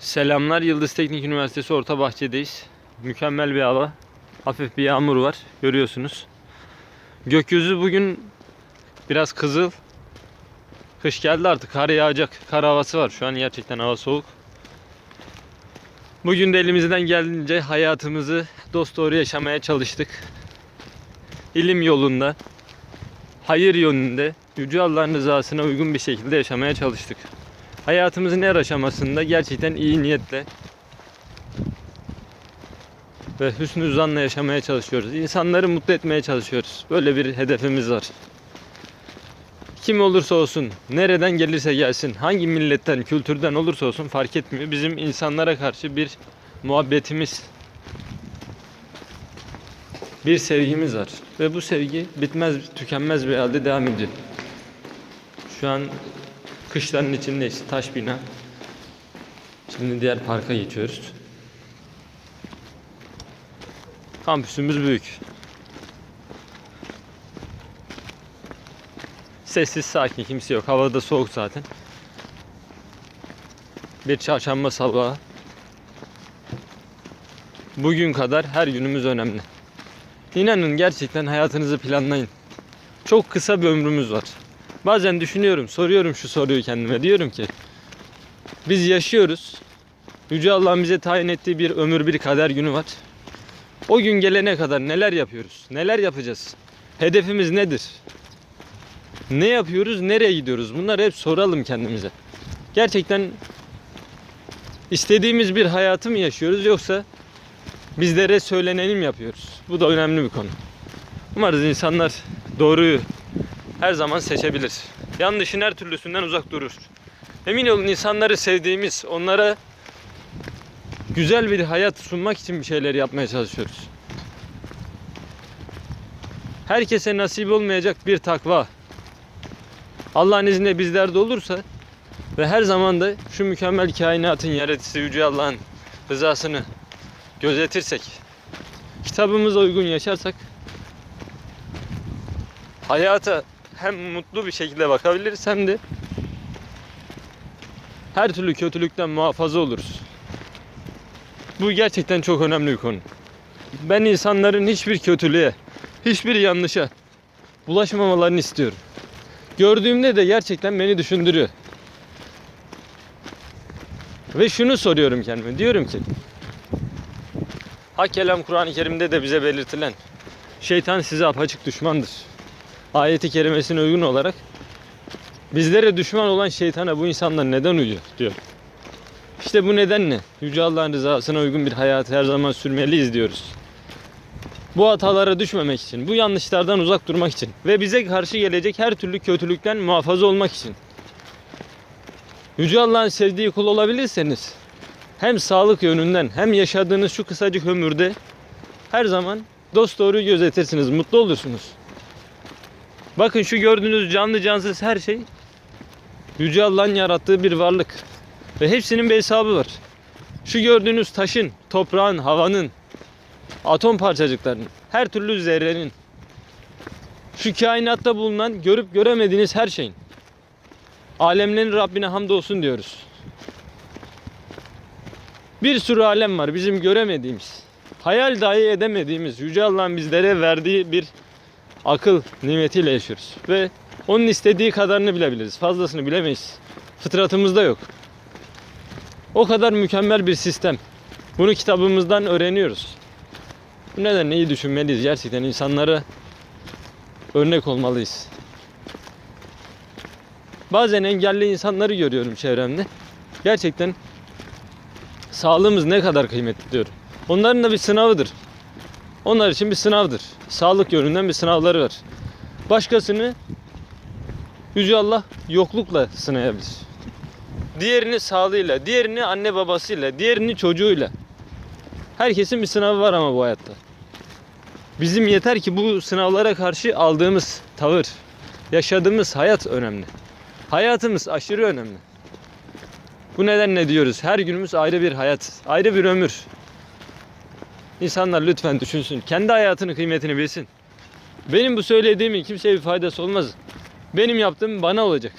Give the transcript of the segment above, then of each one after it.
Selamlar Yıldız Teknik Üniversitesi Orta Bahçe'deyiz. Mükemmel bir hava. Hafif bir yağmur var. Görüyorsunuz. Gökyüzü bugün biraz kızıl. Kış geldi artık. Kar yağacak. Kar havası var. Şu an gerçekten hava soğuk. Bugün de elimizden geldiğince hayatımızı dost doğru yaşamaya çalıştık. İlim yolunda, hayır yönünde, Yüce Allah'ın rızasına uygun bir şekilde yaşamaya çalıştık hayatımızın her aşamasında gerçekten iyi niyetle ve hüsnü zanla yaşamaya çalışıyoruz. İnsanları mutlu etmeye çalışıyoruz. Böyle bir hedefimiz var. Kim olursa olsun, nereden gelirse gelsin, hangi milletten, kültürden olursa olsun fark etmiyor. Bizim insanlara karşı bir muhabbetimiz, bir sevgimiz var. Ve bu sevgi bitmez, tükenmez bir halde devam ediyor. Şu an Kışların içindeyiz. Taş bina. Şimdi diğer parka geçiyoruz. Kampüsümüz büyük. Sessiz sakin kimse yok. Havada soğuk zaten. Bir çarşamba sabahı. Bugün kadar her günümüz önemli. İnanın gerçekten hayatınızı planlayın. Çok kısa bir ömrümüz var. Bazen düşünüyorum, soruyorum şu soruyu kendime. Diyorum ki biz yaşıyoruz. Yüce Allah'ın bize tayin ettiği bir ömür, bir kader günü var. O gün gelene kadar neler yapıyoruz? Neler yapacağız? Hedefimiz nedir? Ne yapıyoruz? Nereye gidiyoruz? Bunları hep soralım kendimize. Gerçekten istediğimiz bir hayatı mı yaşıyoruz yoksa bizlere söyleneni mi yapıyoruz? Bu da önemli bir konu. Umarız insanlar doğruyu her zaman seçebilir. Yanlışın her türlüsünden uzak durur. Emin olun insanları sevdiğimiz, onlara güzel bir hayat sunmak için bir şeyler yapmaya çalışıyoruz. Herkese nasip olmayacak bir takva. Allah'ın izniyle bizlerde olursa ve her zaman da şu mükemmel kainatın yaratıcısı Yüce Allah'ın rızasını gözetirsek, kitabımıza uygun yaşarsak hayata hem mutlu bir şekilde bakabiliriz hem de her türlü kötülükten muhafaza oluruz. Bu gerçekten çok önemli bir konu. Ben insanların hiçbir kötülüğe, hiçbir yanlışa bulaşmamalarını istiyorum. Gördüğümde de gerçekten beni düşündürüyor. Ve şunu soruyorum kendime. Diyorum ki Hak kelam Kur'an-ı Kerim'de de bize belirtilen şeytan size apaçık düşmandır ayeti kerimesine uygun olarak bizlere düşman olan şeytana bu insanlar neden uyuyor diyor. İşte bu nedenle Yüce Allah'ın rızasına uygun bir hayatı her zaman sürmeliyiz diyoruz. Bu hatalara düşmemek için, bu yanlışlardan uzak durmak için ve bize karşı gelecek her türlü kötülükten muhafaza olmak için. Yüce Allah'ın sevdiği kul olabilirseniz hem sağlık yönünden hem yaşadığınız şu kısacık ömürde her zaman dost doğruyu gözetirsiniz, mutlu olursunuz. Bakın şu gördüğünüz canlı cansız her şey Yüce Allah'ın yarattığı bir varlık. Ve hepsinin bir hesabı var. Şu gördüğünüz taşın, toprağın, havanın, atom parçacıklarının, her türlü zerrenin, şu kainatta bulunan görüp göremediğiniz her şeyin. Alemlerin Rabbine hamdolsun diyoruz. Bir sürü alem var bizim göremediğimiz, hayal dahi edemediğimiz, Yüce Allah'ın bizlere verdiği bir akıl nimetiyle yaşıyoruz. Ve onun istediği kadarını bilebiliriz. Fazlasını bilemeyiz. Fıtratımızda yok. O kadar mükemmel bir sistem. Bunu kitabımızdan öğreniyoruz. Bu nedenle iyi düşünmeliyiz. Gerçekten insanlara örnek olmalıyız. Bazen engelli insanları görüyorum çevremde. Gerçekten sağlığımız ne kadar kıymetli diyorum. Onların da bir sınavıdır. Onlar için bir sınavdır. Sağlık yönünden bir sınavları var. Başkasını Yüce Allah yoklukla sınayabilir. Diğerini sağlığıyla, diğerini anne babasıyla, diğerini çocuğuyla. Herkesin bir sınavı var ama bu hayatta. Bizim yeter ki bu sınavlara karşı aldığımız tavır, yaşadığımız hayat önemli. Hayatımız aşırı önemli. Bu nedenle diyoruz her günümüz ayrı bir hayat, ayrı bir ömür. İnsanlar lütfen düşünsün. Kendi hayatının kıymetini bilsin. Benim bu söylediğimin kimseye bir faydası olmaz. Benim yaptığım bana olacak.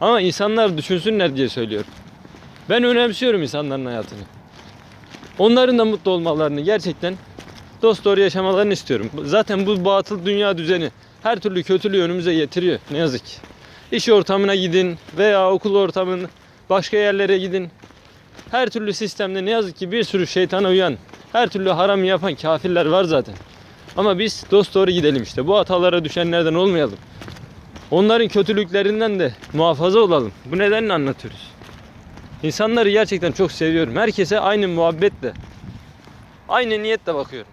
Ama insanlar düşünsünler diye söylüyorum. Ben önemsiyorum insanların hayatını. Onların da mutlu olmalarını gerçekten dost doğru yaşamalarını istiyorum. Zaten bu batıl dünya düzeni her türlü kötülüğü önümüze getiriyor ne yazık. İş ortamına gidin veya okul ortamına başka yerlere gidin. Her türlü sistemde ne yazık ki bir sürü şeytana uyan, her türlü haram yapan kafirler var zaten. Ama biz dost doğru gidelim işte. Bu hatalara düşenlerden olmayalım. Onların kötülüklerinden de muhafaza olalım. Bu nedenle anlatıyoruz. İnsanları gerçekten çok seviyorum. Herkese aynı muhabbetle, aynı niyetle bakıyorum.